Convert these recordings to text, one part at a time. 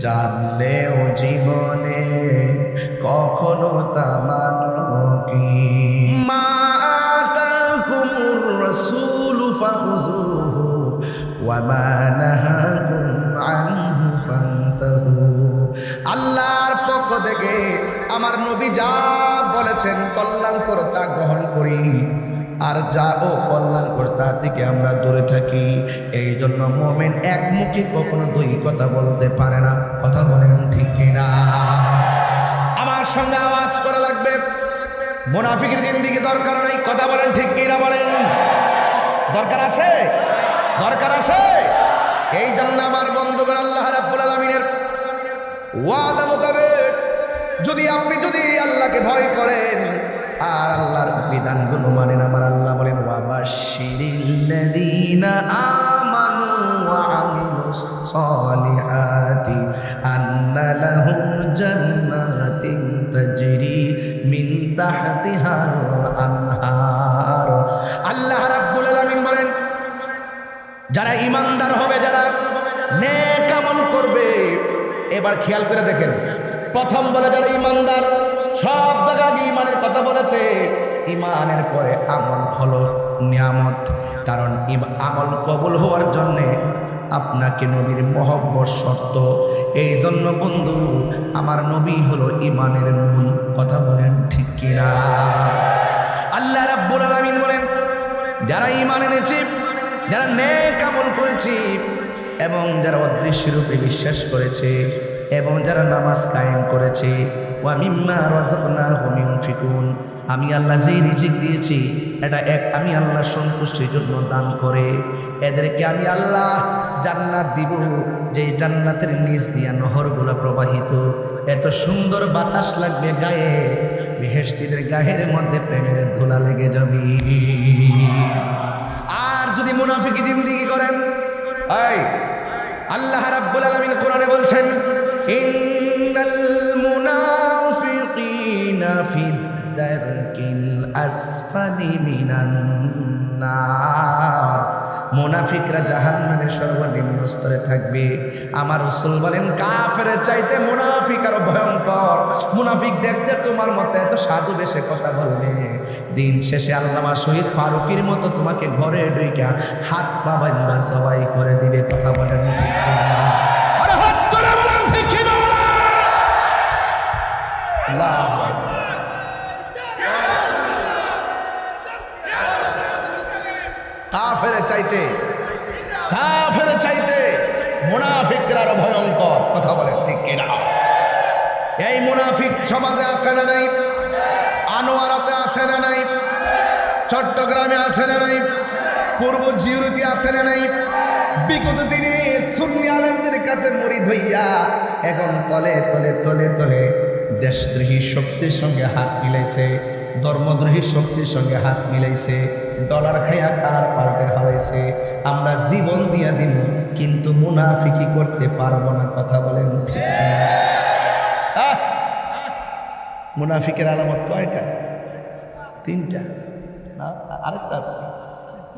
জানলেও জীবনে কখনো তা মানো কি? মাতাকুমুর রাসূলু ফাখুযুহু ওয়া মা নাহাকুম আনহু ফান্তাহু। আল্লাহর পক্ষ থেকে আমার নবী যা বলেছেন কল্যাণ করে তা গ্রহণ করি। আর যা ও কল্যাণ করে তার দিকে আমরা দূরে থাকি। এই জন্য মোমেন একমুখী কখনো দুই কথা বলতে পারে না। কথা বলেন ঠিক কিনা? আমার সঙ্গে আওয়াজ করা লাগবে। মোনাফিকের জিন্দিগি দরকার নাই, কথা বলেন ঠিক কিনা বলেন? দরকার আছে? দরকার আছে? এই জন্য আমার বন্ধুগণ আল্লাহ রাব্বুল আলামিনের ওয়াদা মোতাবেক যদি আপনি যদি আল্লাহকে ভয় করেন, আর আল্লাহর বিধানগুলো মানেন, আমার আল্লাহ বলেন ওয়াবাশিরিল্লাযীনা আমানু লাহুম জান্নাতিন তাজরি মিন তাহতিহাল আনহার আল্লাহ রাব্বুল আলামিন বলেন, যারা ইমানদার হবে, যারা নেক করবে, এবার খেয়াল করে দেখেন। প্রথম বলে যারা ইমানদার সব জায়গায় ইমানের কথা বলেছে ইমানের পরে আমল নিয়ামত, কারণ আমল কবুল হওয়ার জন্যে আপনাকে নবীর মহব্বত শর্ত। এই জন্য বন্ধু, আমার নবী হলো ইমানের মূল কথা বলেন ঠিক কিনা? আল্লাহ রাব্বুল আলামিন বলেন, যারা ইমান এনেছে, যারা নেক আমল করেছে এবং যারা অদৃশ্য রূপে বিশ্বাস করেছে এবং যারা নামাজ কায়েম করেছে আমি আল্লাহ যেই রিজিক দিয়েছি, এটা এক আমি আল্লাহ সন্তুষ্টির জন্য দান করে। এদেরকে আমি আল্লাহ জান্নাত দিব যে জান্নাতের নিচ দিয়া নহরগুলো প্রবাহিত। এত সুন্দর বাতাস লাগবে গায়ে, বেহেশতিদের গায়ের মধ্যে প্রেমের ধুলা লেগে যাবে। আর যদি মুনাফিকি জিন্দিগি করেন আল্লাহ রাব্বুল আলামিন কোরআনে বলছেন ইন্নাল মুনাফিকিনা মুনাফিকরা জাহান্নামের সর্বনিম্ন স্তরে থাকবে। আমার রসুল বলেন, কাফের চাইতে মুনাফিক আরও ভয়ঙ্কর। মুনাফিক দেখতে তোমার মতো এত সাধু বেশে কথা বলবে। দিন শেষে আল্লামা শহীদ ফারুকির মতো তোমাকে ঘরে ডুইকা হাত পা বান্ধা সবাই করে দিবে, কথা বলেন কাফের চাইতে কাফের চাইতে মুনাফিকরা আরও ভয়ঙ্কর। কথা বলেন, ঠিক কিনা? এই মুনাফিক সমাজে আছে না নাই? আনোয়ারাতে আছে না নাই? চট্টগ্রামে আছে না নাই? পূর্ব জিউরিতে আছে না নাই? বিগত দিনে সুন্নি আলমদের কাছে মরিদ হইয়া এখন তলে তলে তলে তলে দেশদ্রোহী শক্তির সঙ্গে হাত মিলাইছে। ধর্মদ্রোহী শক্তির সঙ্গে হাত মিলাইছে, ডলার খাইয়া কার পাল্টে ফেলাইছে। আমরা জীবন দিয়া দিব কিন্তু মুনাফিকি করতে পারব না, কথা বলেন? মুনাফিকের আলামত কয়টা? তিনটা। আরেকটা আছে।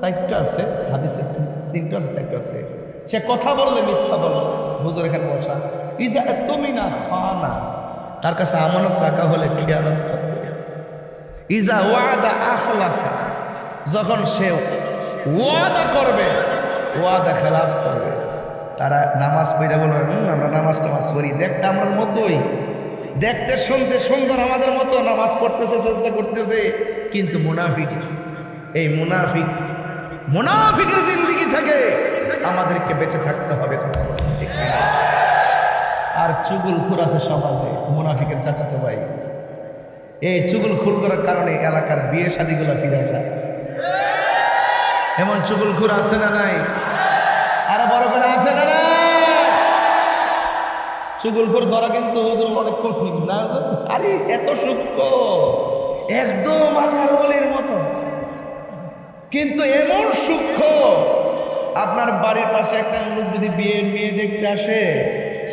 চারটা আছে, হাদিসে তিনটা আছে, চারটা আছে। সে কথা বললে মিথ্যা বলে হুজুর এখানে বসা ইজা তুমি না তার কাছে আমানত রাখা হলে খেয়ালত ইজা ওয়াদা আখলাফা যখন সে ওয়াদা করবে ওয়াদা খেলাফ করবে। তারা নামাজ পড়ে বলবে "হুম, আমরা নামাজ টামাজ পড়ি দেখতে আমার মতোই। দেখতে শুনতে সুন্দর আমাদের মতো নামাজ পড়তেছে চেষ্টা করতেছে। কিন্তু মুনাফিক এই মুনাফিক মুনাফিকের জিন্দিগি থেকে আমাদেরকে বেঁচে থাকতে হবে? আর চুগুল খুর আছে সমাজে মুনাফিকের চাচাতো ভাই। এই চুগুল খুর করার কারণে এলাকার বিয়ে শাদিগুলো ফিরে যায় এমন চুগুল খুর আছে না নাই? আরও বড় করে আছে না নাই? চুগলপুর ধরা কিন্তু হুজুর অনেক কঠিন, না? আরে এত সূক্ষ্ম, একদম আল্লাহর বলির মতো। কিন্তু এমন সূক্ষ্ম, আপনার বাড়ির পাশে একটা লোক যদি বিয়ে মেয়ে দেখতে আসে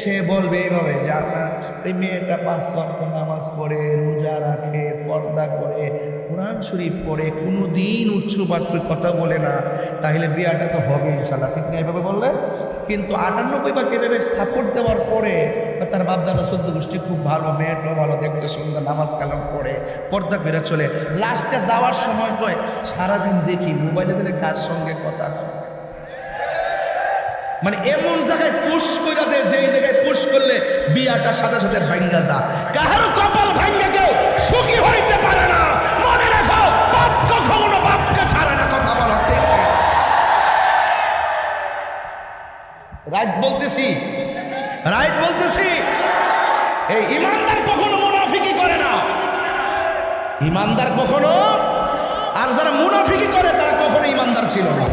সে বলবে এইভাবে যে আপনার এই মেয়েটা পাঁচ ওয়াক্ত নামাজ পড়ে, রোজা রাখে, পর্দা করে, কোরআন শরীফ পড়ে কোনো দিন উচ্চ বাক্যে কথা বলে না, তাহলে বিয়াটা তো হবে ইনশাল্লাহ ঠিক না এইভাবে বললে? কিন্তু আটানব্বই ভাগ এভাবে সাপোর্ট দেওয়ার পরে তার বাপদাদা সদ্য গোষ্ঠী খুব ভালো, মেয়েটাও ভালো, দেখতে সুন্দর, নামাজ কালাম পড়ে, পর্দা করে চলে। লাস্টে যাওয়ার সময় কয়, সারাদিন দেখি মোবাইলে দিলে কার সঙ্গে কথা। মানে এমন জায়গায় পুশ করে দেয় যেই জায়গায় পুশ করলে বিয়াটা সাথে সাথে ভাঙ্গা যা কাহার কপাল ভাঙ্গা কেউ সুখী হইতে পারে না। মনে রাখো, বাপ কখনো বাপকে ছাড়ে না, কথা বলো? রাইট বলতেছি? রাইট বলতেছি? এই ইমানদার কখনো মুনাফিকি করে না। ইমানদার কখনো? আর যারা মুনাফিকি করে, তারা কখনো ইমানদার ছিল না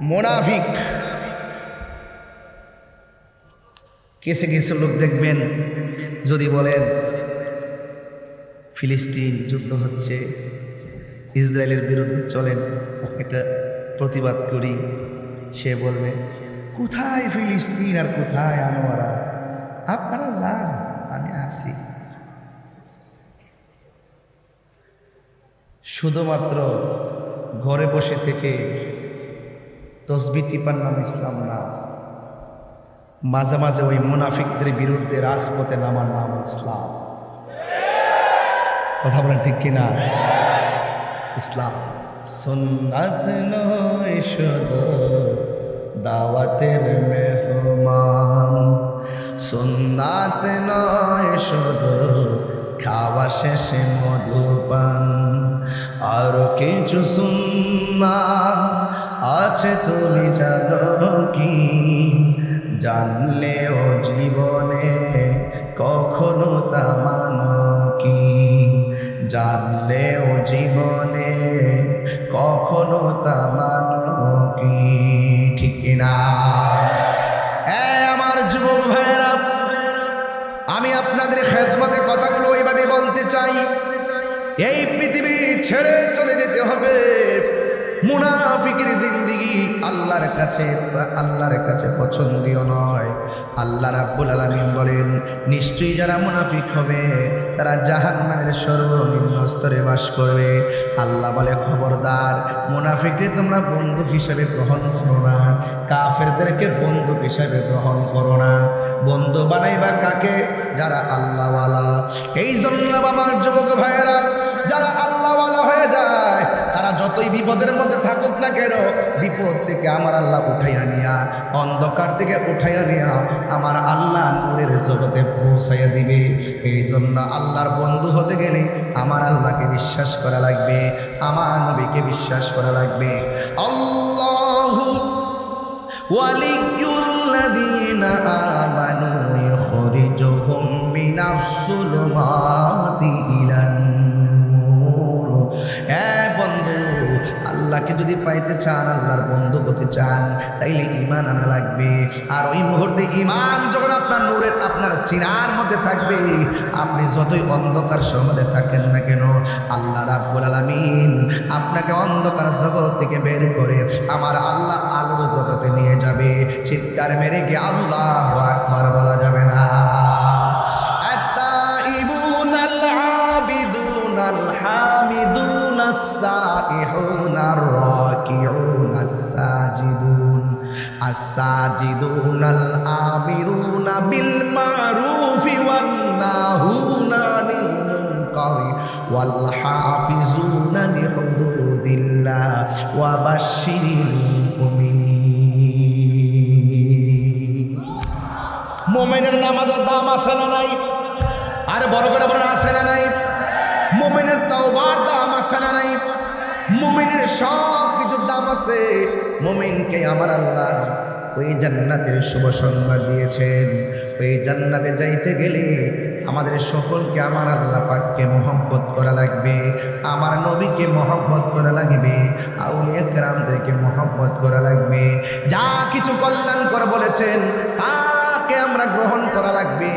মোনাফিক। কেসে কিছু লোক দেখবেন, যদি বলেন, ফিলিস্তিন যুদ্ধ হচ্ছে, ইসরায়েলের বিরুদ্ধে চলেন এটা প্রতিবাদ করি, সে বলবে, কোথায় ফিলিস্তিন আর কোথায় আনোয়ারা? আপনারা যান, আমি আসি। শুধুমাত্র ঘরে বসে থেকে তসবি টিপার নাম ইসলাম না। মাঝে মাঝে ওই মুনাফিকদের বিরুদ্ধে রাজপথে নামার নাম ইসলাম। কথা বলেন ঠিক কিনা? ইসলাম। সুন্নাত দাওয়াতের মেহমান। সুন্নাত নয় শুধু খাওয়া শেষে মধুপান। আর কিছু সুন্না আছে তুমি জানো কি জানলেও জীবনে কখনো তা মানো কি জানলেও জীবনে কখনো তা মানো কি ঠিক না আমার যুবক ভাইয়েরা, আমি আপনাদের খেদমতে কথাগুলো ওইভাবে বলতে চাই। এই পৃথিবী ছেড়ে চলে যেতে হবে। মুনাফিকের জিন্দিগি আল্লাহর কাছে আল্লাহর কাছে পছন্দীয় নয়। আল্লাহ রাব্বুল আলামিন বলেন, নিশ্চয়ই যারা মুনাফিক হবে, তারা জাহান্নামের সর্বনিম্ন স্তরে বাস করবে। আল্লাহ বলে, খবরদার, মুনাফিককে তোমরা বন্ধু হিসেবে গ্রহণ করো না, কাফেরদেরকে বন্ধু হিসেবে গ্রহণ করো না। বন্ধু বানাইবা কাকে? যারা আল্লাহওয়ালা। এই জন্য আমার যুবক ভাইয়েরা, যারা আল্লাহওয়ালা হয়ে যায় তারা যতই বিপদের মধ্যে থাকুক না কেন, বিপদ থেকে আমার আল্লাহ উঠাইয়া নিয়া, অন্ধকার থেকে উঠাইয়া নিয়া আমার আল্লাহ নূরের জগতে পৌঁছাইয়া দিবে। এই জন্য আল্লাহর বন্ধু হতে গেলে আমার আল্লাহকে বিশ্বাস করা লাগবে, আমার নবীকে বিশ্বাস করা লাগবে। আল্লাহ ওয়ালিকুল্লাদিন আমানু ইখরিজুহুম মিনাস সুলমাতি ইলা আল্লাহকে যদি পাইতে চান, আল্লাহর বন্ধু হতে চান, তাইলে ইমান আনা লাগবে। আর ওই মুহূর্তে ইমান যখন আপনার নূরের, আপনার সিনার মধ্যে থাকবে, আপনি যতই অন্ধকার সমাজে থাকেন না কেন, আল্লাহ রাব্বুল আলামিন আপনাকে অন্ধকার জগৎ থেকে বের করে আমার আল্লাহ আলোর জগতে নিয়ে যাবে। চিৎকার মেরে গিয়ে আল্লাহ আকবার বলা যাবে সাজিদুনাল আমিরুনা বিল মারুফি ওয়ান নাহুনা আনিল মুনকারি ওয়াল হাফিজুনা লিহুদুদিল্লাহ ওয়া বাশশিরিল মুমিনিন। মুমিনের নামাজের দাম আছে না নাই? আর বড় করে বড় আছে না নাই? মোমেনের তওবার দাম আছে না নাই? মোমেনের সব কিছুর দাম আছে। মোমেনকে আমার আল্লাহ ওই জান্নাতের শুভ সংবাদ দিয়েছেন। ওই জান্নাতে যাইতে গেলে আমাদের সকলকে আমার আল্লাহ পাককে মহব্বত করা লাগবে, আমার নবীকে মহব্বত করা লাগবে, আউলিয়া গ্রামদেরকে মহব্বত করা লাগবে। যা কিছু কল্যাণ করে বলেছেন তাকে আমরা গ্রহণ করা লাগবে।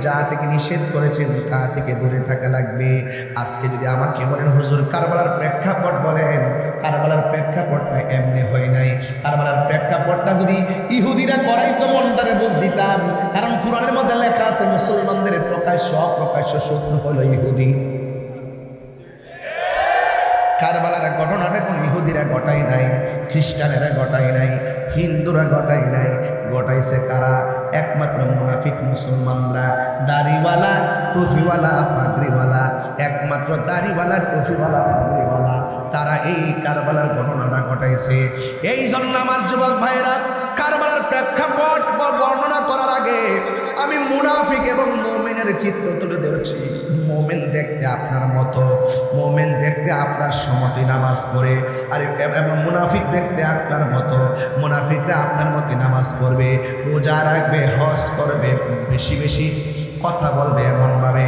যা থেকে নিষেধ করেছেন, তা থেকে দূরে থাকা লাগবে। আজকে যদি আমাকে বলেন হুজুর কারবালার প্রেক্ষাপট বলেন, কারবালার প্রেক্ষাপটটা এমনি হয় নাই। কারবালার প্রেক্ষাপটটা যদি ইহুদিরা করাই তো মনটারে বুঝ দিতাম। কারণ কোরআনের মধ্যে লেখা আছে, মুসলমানদের প্রকাশ্য অপ্রকাশ্য শত্রু হলো ইহুদি। কারবালার ঘটনাটা কোনো ইহুদিরা ঘটাই নাই, খ্রিস্টানেরা ঘটাই নাই, হিন্দুরা ঘটাই নাই। ঘটাইছে কারা? একমাত্র মুনাফিক মুসলমানরা। দাড়িওয়ালা, টুফিওয়ালা, ফাগরিওয়ালা। একমাত্র দাড়িওয়ালা, টুফিওয়ালা, ফাগরিওয়ালা। তারা এই কারবালার ঘটনাটা ঘটাইছে। এই জন্য আমার যুবক ভাইয়েরা, কারবালার প্রেক্ষাপট বর্ণনা করার আগে আমি মুনাফিক এবং মোমেনের চিত্র তুলে ধরছি। মোমেন দেখতে আপনার মতো, মোমেন দেখতে আপনার সমতি নামাজ পড়ে, আর এবং মুনাফিক দেখতে আপনার মতো, মুনাফিকরা আপনার মতো নামাজ পড়বে, রোজা রাখবে, হজ করবে, বেশি বেশি কথা বলবে এমনভাবে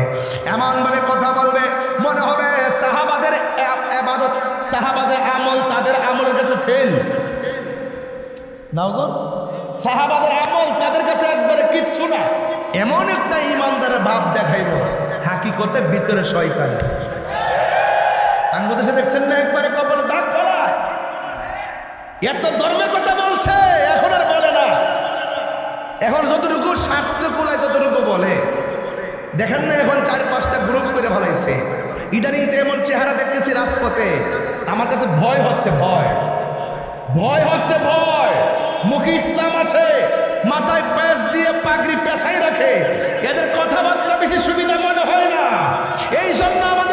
এমনভাবে কথা বলবে, মনে হবে সাহাবাদের এবাদত, সাহাবাদের আমল তাদের আমলের কাছে ফেল নাওজন সাহাবাদের আমল তাদের কাছে একবারে কিচ্ছু না। এমন একটা ইমানদারের ভাব দেখাইব হাকিকতে ভিতরে শয়তান। বাংলাদেশে দেখছেন না একবারে কপালে দাগ ফেলায় এত ধর্মের কথা বলছে, এখন আর বলে না। এখন যতটুকু স্বার্থ কুলায় ততটুকু বলে। দেখেন না এখন চার পাঁচটা গ্রুপ করে ফেলাইছে। ইদানিং তো এমন চেহারা দেখতেছি রাজপথে। আমার কাছে ভয় হচ্ছে, ভয়। ভয় হচ্ছে, ভয়। মুখে ইসলাম আছে, মাথায় প্যাচ দিয়ে পাগড়ি পেছাই রাখে। এদের কথাবার্তা বেশি সুবিধা এই জন্য আমাদেরকে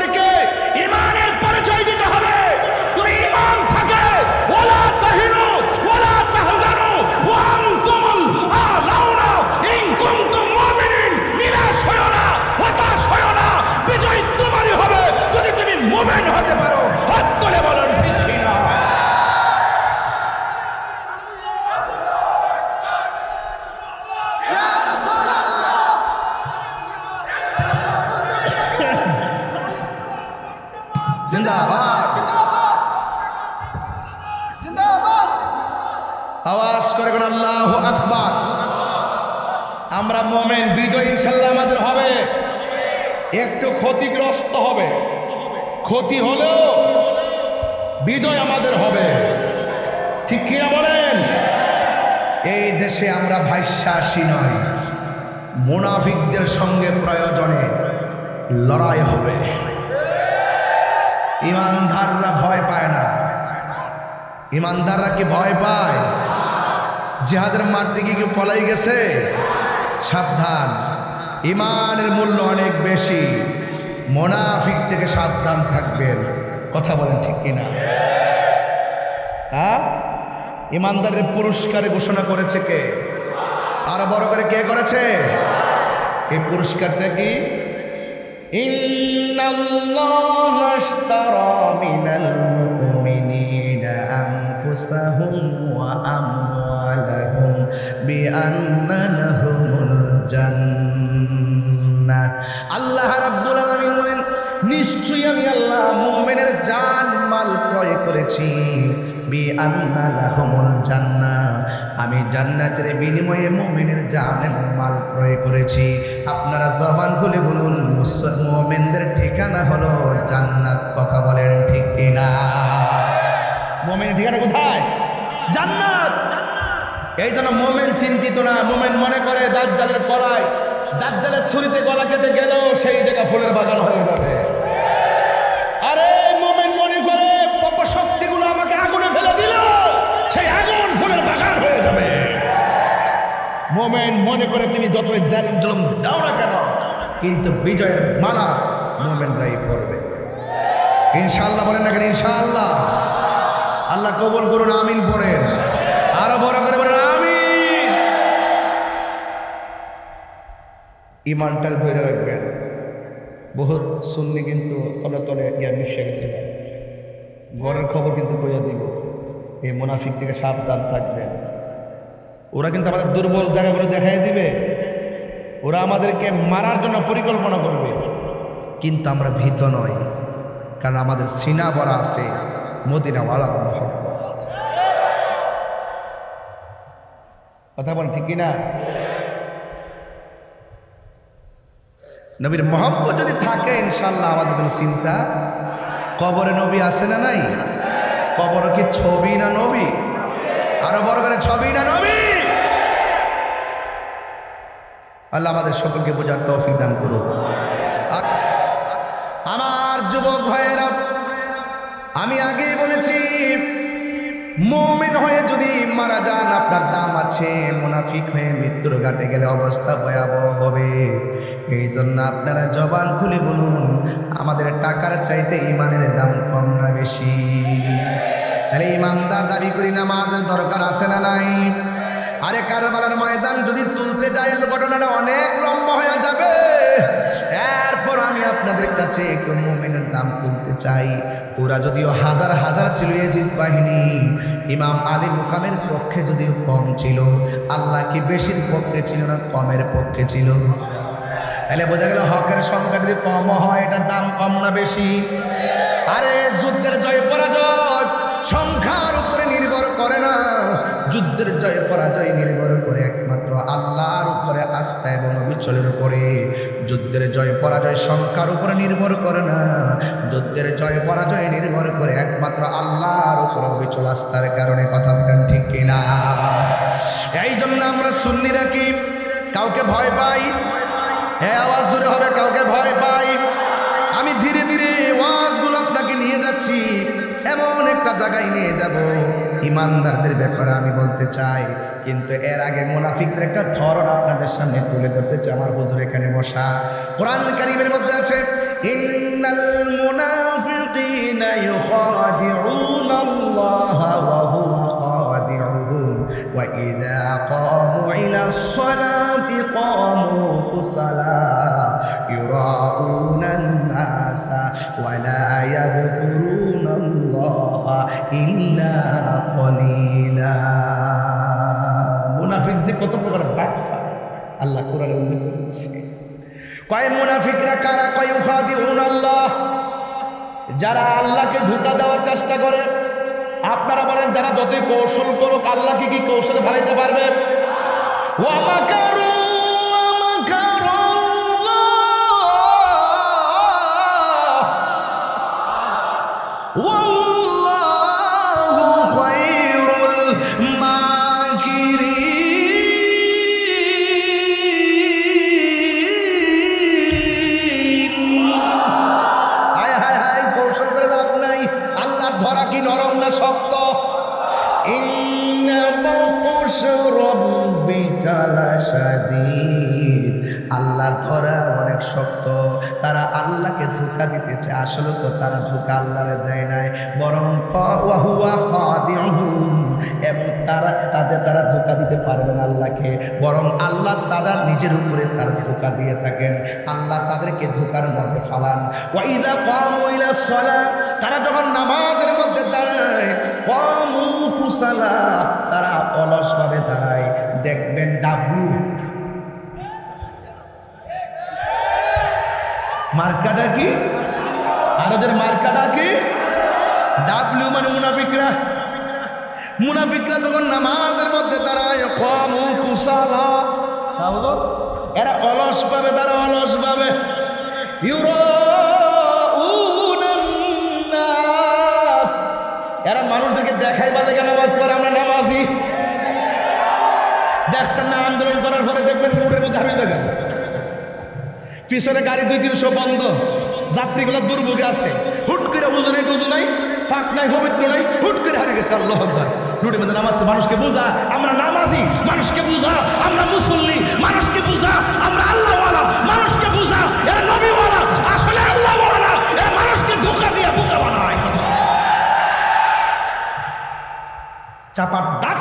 মোমেন, বিজয় ইনশাল্লাহ আমাদের হবে। একটু ক্ষতিগ্রস্ত হবে। ক্ষতি হলেও বিজয় আমাদের হবে। ঠিক কিনা বলেন? এই দেশে আমরা ভাষ্যাসী নয় মুনাফিকদের সঙ্গে প্রয়োজনে লড়াই হবে। ইমানদাররা ভয় পায় না। ইমানদাররা কি ভয় পায়? জেহাদের মাঠ থেকে কি পলাই গেছে? সাবধান ইমানের মূল্য অনেক বেশি মোনাফিক থেকে সাবধান থাকবেন কথা বলেন ঠিক কিনা হ্যাঁ ইমানদারের পুরস্কারে ঘোষণা করেছে কে আরো বড় করে কে করেছে এই পুরস্কারটা কি إن الله اشترى من المؤمنين أنفسهم وأموالهم بأن لهم জান্নাহ আল্লাহ রাব্বুল আলামিন বলেন, নিশ্চয়ই আমি আল্লাহ মুমিনের জান মাল ক্রয় করেছি। বি আন্না লাহুমুল জান্নাহ আমি জান্নাতের বিনিময়ে মুমিনের জান মাল ক্রয় করেছি। আপনারা জবান খুলে বলুন মুমিনদের ঠিকানা হলো জান্নাত, কথা বলেন ঠিক কিনা? মুমিনের ঠিকানা কোথায়? জান্নাত! এই জন্য মোমেন চিন্তিত না, মোমেন মনে করে দাজ্জালের কলায়, দাজ্জালের ছুরিতে গলা কেটে গেল সেই জায়গা ফুলের বাগান হয়ে যাবে। আরে মোমেন মনে করে শক্তিগুলো আমাকে আগুনে ফেলে দিল, সেই আগুন ফুলের বাগান হয়ে যাবে। মোমেন মনে করে তুমি যত জালিম দাও না কেন, কিন্তু বিজয়ের মালা মোমেনরাই পড়বে ইনশাআল্লাহ বলেন না কেন, ইনশাআল্লাহ। আল্লাহ কবুল করুন, আমিন পড়েন। আরও বড় করে বলেন, আমিন। ইমানটার ধরে রাখবেন। বহুত সুন্নি কিন্তু তলে তলে ইয়া মিশে গেছে ঘরের খবর কিন্তু কইয়া দিব। এই মুনাফিক থেকে সাবধান থাকবেন ওরা কিন্তু আমাদের দুর্বল জায়গাগুলো দেখাই দিবে। ওরা আমাদেরকে মারার জন্য পরিকল্পনা করবে। কিন্তু আমরা ভীত নয় কারণ আমাদের সিনা বরা আছে, মদিনাওয়ালার মহব্বত। কথা বলেন ঠিক কিনা? নবীর মহব্বত যদি থাকে ইনশাল্লাহ আমাদের চিন্তা। কবরে নবী আছে না নাই? কবর কি ছবি না নবী? আরও বড় করে ছবি না নবী? আল্লাহ আমাদের সকলকে বোঝার তৌফিক দান করুন আমার যুবক ভাইয়েরা, আমি আগেই বলেছি মুমিন হয়ে যদি মারা যান, আপনার দাম আছে। মুনাফিক হয়ে মৃত্যুর ঘাটে গেলে অবস্থা ভয়াবহ হবে। এই জন্য আপনারা জবান খুলে বলুন, আমাদের টাকার চাইতে ইমানের দাম কম না বেশি? তাহলে ইমানদার দাবি করি না নামাজের দরকার আছে না নাই? আরে কারবালার ময়দান যদি তুলতে যাই ঘটনাটা অনেক লম্বা হয়ে যাবে। এরপর আমি আপনাদের কাছে একটু মুমিনের দাম তুলতে চাই। ওরা যদিও হাজার হাজার ছিল এজিদ বাহিনী, ইমাম আলী মুকামের পক্ষে যদিও কম ছিল, আল্লাহ কি বেশির পক্ষে ছিল না কমের পক্ষে ছিল? তাহলে বোঝা গেল হকের সংখ্যা যদি কম হয়, এটার দাম কম না বেশি? আরে, যুদ্ধের জয় পরাজয় সংখ্যার উপরে নির্ভর করে না। যুদ্ধের জয় পরাজয় নির্ভর করে আস্থা এবং অবিচলের উপরে। যুদ্ধের জয়, পরাজয় সংখ্যার উপরে নির্ভর করে না। যুদ্ধের জয়, পরাজয় নির্ভর করে একমাত্র আল্লাহর উপর অবিচল আস্থার কারণে কথা বলেন ঠিক কিনা এই জন্য আমরা সুন্নি রাখি কাউকে ভয় পাই? হ্যাঁ আওয়াজ জোরে হবে, কাউকে ভয় পাই? আমি ধীরে ধীরে ওয়াজগুলো আপনাকে নিয়ে যাচ্ছি। এমন একটা জায়গায় নিয়ে যাব। ইমানদারদের ব্যাপারে আমি বলতে চাই কিন্তু এর আগে মুনাফিকদের একটা ধরন আপনাদের সামনে তুলে ধরতে চাই আমার হুজুর এখানে বসা কোরআন কারিমের মধ্যে আছে ইন্নাল মুনাফিকিনা ইউখাদিউনা আল্লাহ ওয়া হুয়া খাদিউহুম ওয়া ইযা قاموا إلى الصلاة قاموا كسلا يراءون الناس ولا يذكرون الله إلا কলিলা। মুনাফিক যে কত প্রকার বাটফা আল্লাহ কোরআনে উল্লেখ করেছে। কয় মুনাফিকরা কারা? কয় উপাধি আল্লাহ। যারা আল্লাহকে ধোকা দেওয়ার চেষ্টা করে। আপনারা বলেন যারা যতই কৌশল করুক আল্লাহকে কি কৌশল ফেলাইতে পারবে? ও আমাকে দিতে চায় আসলে তো তারা ধোকা আল্লাহরে দেয় নাই, বরং এবং তারা, তাদের তারা ধোকা দিতে পারবে না আল্লাহকে, বরং আল্লাহ তারা নিজের উপরে তার ধোকা দিয়ে থাকেন। আল্লাহ তাদেরকে ধোকার মধ্যে ফালান। তারা যখন নামাজের মধ্যে দাঁড়ায় তারা অলসভাবে দাঁড়ায়। দেখবেন ডাবলু মার্কাটা কি? আর ওদের মার্কাটা কি? ডাবলু মানে মুনাফিকরা। মুনাফিকরা যখন নামাজের মধ্যে দাঁড়ায় কমু কুসালা। এরা অলস পাবে, তারা অলস পাবে। ইউরাউনান্নাস। এরা মানুষদেরকে দেখাই বলে কেন নামাজ পড়ে, আমরা নামাজি। দেখছেন না, আন্দোলন করার পরে দেখবেন মোড়ের মধ্যে হারিয়ে যাবেন পিছনে গাড়ি দুই তিনশো বন্ধ। যাত্রীগুলো দুর্ভোগে আছে। হুট করে উজু নাই, টুজু নাই, ফাঁক নাই, পবিত্র নাই, হুট করে হারিয়ে গেছে আল্লাহ আকবার। রুটির মধ্যে নামাজ মানুষকে বোঝা, আমরা নামাজি, মানুষকে বোঝা, আমরা মুসল্লি, মানুষকে বোঝা, আমরা আল্লাহওয়ালা, মানুষকে বোঝা, এরা নবীওয়ালা, আসলে আল্লাহওয়ালা না, এরা মানুষকে ধোকা দিয়ে বোকা বানায়। চাপার দাঁত